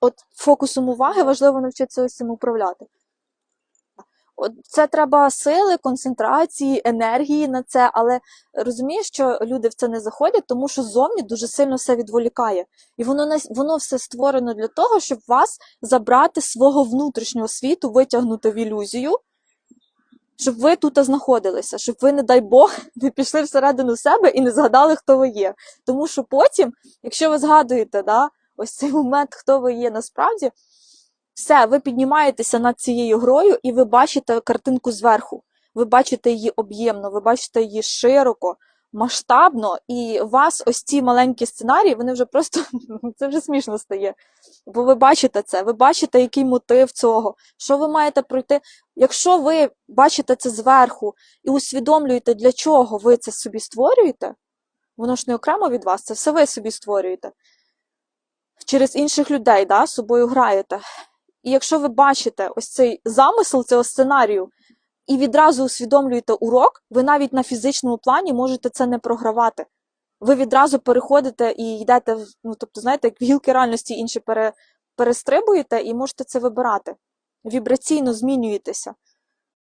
от фокусом уваги важливо навчитися ось цим управляти. От це треба сили, концентрації, енергії на це, але розумієш, що люди в це не заходять, тому що зовні дуже сильно все відволікає. І воно воно все створено для того, щоб вас забрати свого внутрішнього світу, витягнути в ілюзію, щоб ви тут знаходилися, щоб ви, не дай Бог, не пішли всередину себе і не згадали, хто ви є. Тому що потім, якщо ви згадуєте, да, ось цей момент, хто ви є насправді, все, ви піднімаєтеся над цією грою і ви бачите картинку зверху. Ви бачите її об'ємно, ви бачите її широко, масштабно, і у вас ось ці маленькі сценарії, вони вже просто це вже смішно стає. Бо ви бачите це, ви бачите, який мотив цього, що ви маєте пройти. Якщо ви бачите це зверху і усвідомлюєте, для чого ви це собі створюєте, воно ж не окремо від вас, це все ви собі створюєте. Через інших людей, да, собою граєте. І якщо ви бачите ось цей замисел цього сценарію і відразу усвідомлюєте урок, ви навіть на фізичному плані можете це не програвати. Ви відразу переходите і йдете, ну тобто, знаєте, як гілки реальності інші пере, перестрибуєте і можете це вибирати. Вібраційно змінюєтеся.